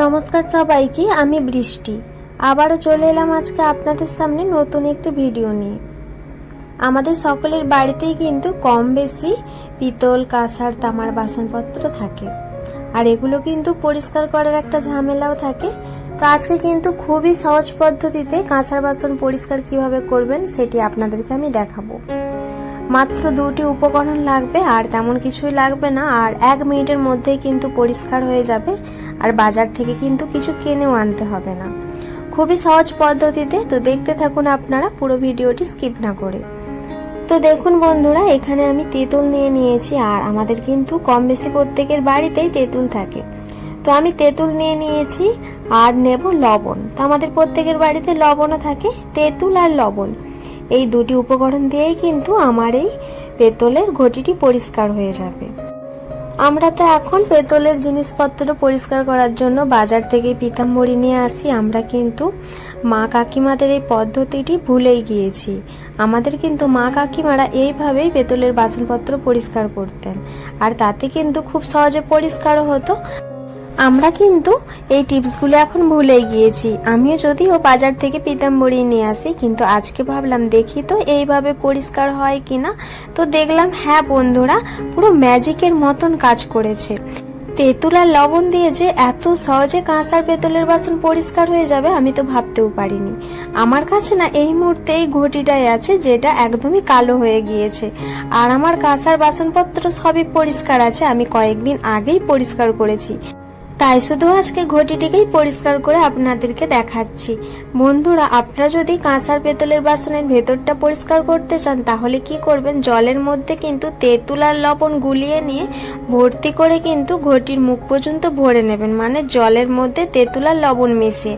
নমস্কার সবাইকে, আমি বৃষ্টি। আবারও চলে এলাম আজকে আপনাদের সামনে নতুন একটি ভিডিও নিয়ে। আমাদের সকলের বাড়িতেই কিন্তু কম বেশি পিতল, কাঁসার, তামার বাসনপত্র থাকে। আর এগুলো কিন্তু পরিষ্কার করার একটা ঝামেলাও থাকে। তো আজকে কিন্তু খুবই সহজ পদ্ধতিতে কাঁসার বাসন পরিষ্কার কীভাবে করবেন সেটি আপনাদেরকে আমি দেখাবো। মাত্র দুটি উপকরণ লাগবে, আর তেমন কিছুই লাগবে না, আর এক মিনিটের মধ্যেই কিন্তু পরিষ্কার হয়ে যাবে, আর বাজার থেকে কিন্তু কিছু কিনেও আনতে হবে না। খুবই সহজ পদ্ধতিতে, তো দেখতে থাকুন আপনারা, পুরো ভিডিওটি স্কিপ না করে। তো দেখুন বন্ধুরা, এখানে আমি তেঁতুল নিয়ে নিয়েছি, আর আমাদের কিন্তু কম বেশি প্রত্যেকের বাড়িতেই তেঁতুল থাকে। তো আমি তেঁতুল নিয়ে নিয়েছি, আর নেব লবণ। তো আমাদের প্রত্যেকের বাড়িতে লবণও থাকে, তেঁতুল আর লবণ। এই দুটি উপকরণ দিয়েই কিন্তু আমার এই পেতলের ঘটিটি পরিষ্কার হয়ে যাবে। আমরা তো এখন পেতলের জিনিসপত্র পরিষ্কার করার জন্য বাজার থেকে পিতাম্বরী নিয়ে আসি। আমরা কিন্তু মা কাকিমাদের এই পদ্ধতিটি ভুলেই গিয়েছি। আমাদের কিন্তু মা কাকিমারা এইভাবেই পেতলের বাসনপত্র পরিষ্কার করতেন। আর তাতে কিন্তু খুব সহজে পরিষ্কারও হতো। আমরা কিন্তু এই টিপসগুলো এখন ভুলে গিয়েছি। আমিও যদিও বাজার থেকে পিতাম্বরী নিয়ে আসি, কিন্তু আজকে ভাবলাম দেখি তো এইভাবে পরিষ্কার হয় কিনা। তো দেখলাম হ্যাঁ বন্ধুরা, পুরো ম্যাজিকের মতন কাজ করেছে। তেঁতুল আর লবণ দিয়ে যে এত সহজে কাঁসার পেতলের বাসন পরিষ্কার হয়ে যাবে, আমি তো ভাবতেও পারিনি। আমার কাছে না এই মুহূর্তে এই ঘটিটাই আছে, যেটা একদমই কালো হয়ে গিয়েছে। আর আমার কাঁসার বাসনপত্র সবই পরিষ্কার আছে, আমি কয়েকদিন আগেই পরিষ্কার করেছি। তাই শুধু আজকে ঘটিটিকেই পরিষ্কার করে আপনাদেরকে দেখাচ্ছি। বন্ধুরা, আপনারা যদি কাঁসার পেতলের বাসনের ভেতরটা পরিষ্কার করতে চান, তাহলে কি করবেন? জলের মধ্যে কিন্তু তেঁতুল আর লবণ গুলিয়ে নিয়ে ভর্তি করে কিন্তু ঘটির মুখ পর্যন্ত ভরে নেবেন। মানে জলের মধ্যে তেঁতুল আর লবণ মিশিয়ে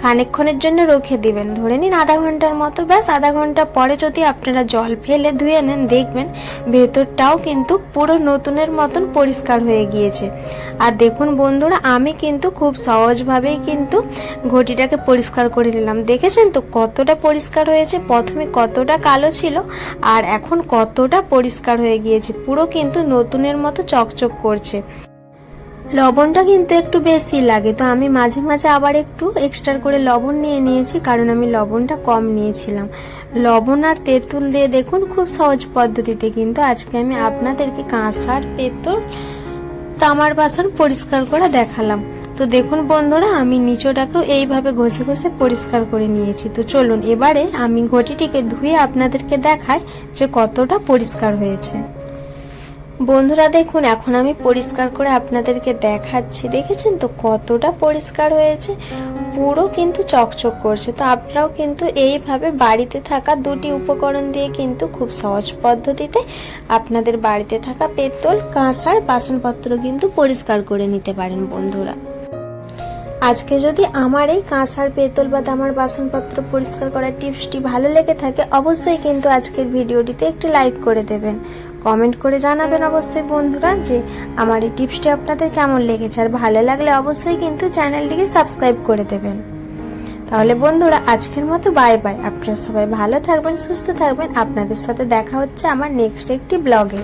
খানিকক্ষণের জন্য রেখে দিবেন। ধরে নিন আধা ঘণ্টার মতো। ব্যাস, আধা ঘণ্টা পরে যদি আপনারা জল ফেলে ধুয়ে নেন, দেখবেন ভেতরটাও কিন্তু পুরো নতুনের মতন পরিষ্কার হয়ে গিয়েছে। আর দেখুন বন্ধুরা আমি কিন্তু খুব সহজভাবেই কিন্তু ঘটিটাকে পরিষ্কার করে নিলাম। দেখেছেন তো কতটা পরিষ্কার হয়েছে? প্রথমে কতটা কালো ছিল আর এখন কতটা পরিষ্কার হয়ে গিয়েছে। পুরো কিন্তু নতুনের মতো চকচক করছে। লবণটা কিন্তু একটু বেশি লাগে। তো আমি মাঝে মাঝে আবার একটু এক্সট্রা করে লবণ নিয়ে নিয়েছি কারণ আমি লবণটা কম নিয়েছিলাম। লবণ আর তেঁতুল দিয়ে দেখুন খুব সহজ পদ্ধতিতে। কিন্তু আজকে আমি আপনাদেরকে কাঁসার পেতর তামার বাসন পরিষ্কার করে দেখালাম। তো দেখুন বন্ধুরা, আমি নিচটাকেও এইভাবে ঘষে ঘষে পরিষ্কার করে নিয়েছি। তো চলুন, এবারে আমি ঘটিটিকে ধুয়ে আপনাদেরকে দেখাই যে কতটা পরিষ্কার হয়েছে। বন্ধুরা, দেখুন, এখন আমি পরিষ্কার করে আপনাদেরকে দেখাচ্ছি। দেখেছেন তো কতটা পরিষ্কার হয়েছে? পুরো কিন্তু চকচক করছে। তো আপনারাও কিন্তু এইভাবে বাড়িতে থাকা দুটি উপকরণ দিয়ে কিন্তু খুব সহজ পদ্ধতিতে আপনাদের বাড়িতে থাকা পেতল কাঁসার, বাসনপত্র কিন্তু পরিষ্কার করে নিতে পারেন বন্ধুরা। আজকে যদি আমার এই কাঁসার পেতল বা তামার বাসনপত্র পরিষ্কার করার টিপসটি ভালো লেগে থাকে, অবশ্যই কিন্তু আজকের ভিডিওটিতে একটি লাইক করে দেবেন। কমেন্ট করে জানাবেন অবশ্যই বন্ধুরা যে আমার এই টিপসটি আপনাদের কেমন লেগেছে, আর ভালো লাগলে অবশ্যই কিন্তু চ্যানেলটিকে সাবস্ক্রাইব করে দেবেন। তাহলে বন্ধুরা, আজকের মতো বাই বাই আপনারা সবাই ভালো থাকবেন, সুস্থ থাকবেন। আপনাদের সাথে দেখা হচ্ছে আমার নেক্সট একটি ব্লগে